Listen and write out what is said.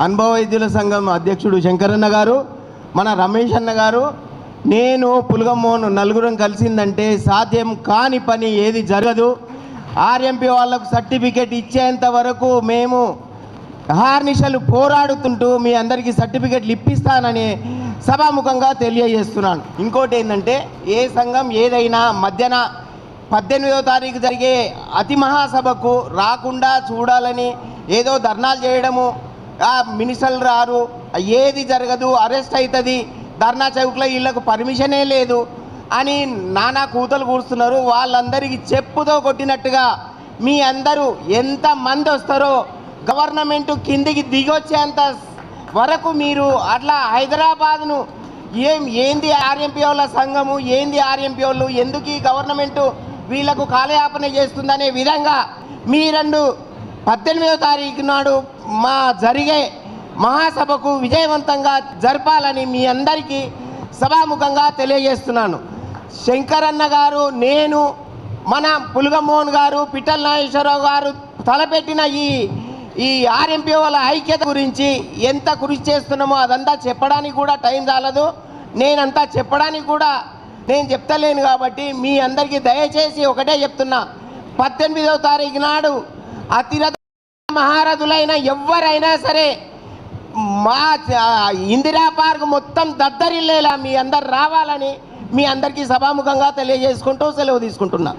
అనుభవ వైద్యుల సంఘం అధ్యక్షుడు శంకరన్న గారు మన రమేష్ అన్న గారు నేను పులగమ్మోను నలుగురం కలిసిందంటే సాధ్యం కాని పని ఏది జరగదు. ఆర్ఎంపీ వాళ్ళకు సర్టిఫికేట్ ఇచ్చేంత వరకు మేము హార్నిషలు పోరాడుతుంటూ మీ అందరికీ సర్టిఫికెట్లు ఇప్పిస్తానని సభాముఖంగా తెలియజేస్తున్నాను. ఇంకోటి ఏంటంటే ఏ సంఘం ఏదైనా మధ్యన పద్దెనిమిదో తారీఖు జరిగే అతి మహాసభకు రాకుండా చూడాలని ఏదో ధర్నాలు చేయడము మినిస్టర్లు రారు. ఏది జరగదు అరెస్ట్ అవుతుంది ధర్నా చౌక్లో వీళ్ళకు పర్మిషనే లేదు అని నానా కూతలు కూస్తున్నారు వాళ్ళందరికీ చెప్పుతో కొట్టినట్టుగా మీ అందరూ ఎంతమంది వస్తారో గవర్నమెంట్ కిందికి దిగొచ్చేంత వరకు మీరు అట్లా హైదరాబాద్ను ఏం ఏంది ఆర్ఎంపీ వాళ్ళ సంఘము ఏంది ఆర్ఎంపీ వాళ్ళు ఎందుకు ఈ గవర్నమెంటు వీళ్ళకు కాలయాపన చేస్తుందనే విధంగా మీ రెండు పద్దెనిమిదవ తారీఖు నాడు మా జరిగే మహాసభకు విజయవంతంగా జరపాలని మీ అందరికీ సభాముఖంగా తెలియజేస్తున్నాను. శంకరన్న గారు నేను మన పులుగమోహన్ గారు పిట్టల నాగేశ్వరరావు గారు తలపెట్టిన ఈ ఈ ఆర్ఎంపీ వాళ్ళ ఐక్యత గురించి ఎంత కృషి చేస్తున్నామో అదంతా చెప్పడానికి కూడా టైం చాలదు నేనంతా చెప్పడానికి కూడా నేను చెప్తలేను కాబట్టి మీ అందరికీ దయచేసి ఒకటే చెప్తున్నా. పద్దెనిమిదవ తారీఖు నాడు అతిరథ మహారథులైన ఎవరైనా సరే మా ఇందిరా పార్క్ మొత్తం దద్దరిల్లేలా మీ అందరు రావాలని మీ అందరికీ సభాముఖంగా తెలియజేసుకుంటూ సెలవు తీసుకుంటున్నా.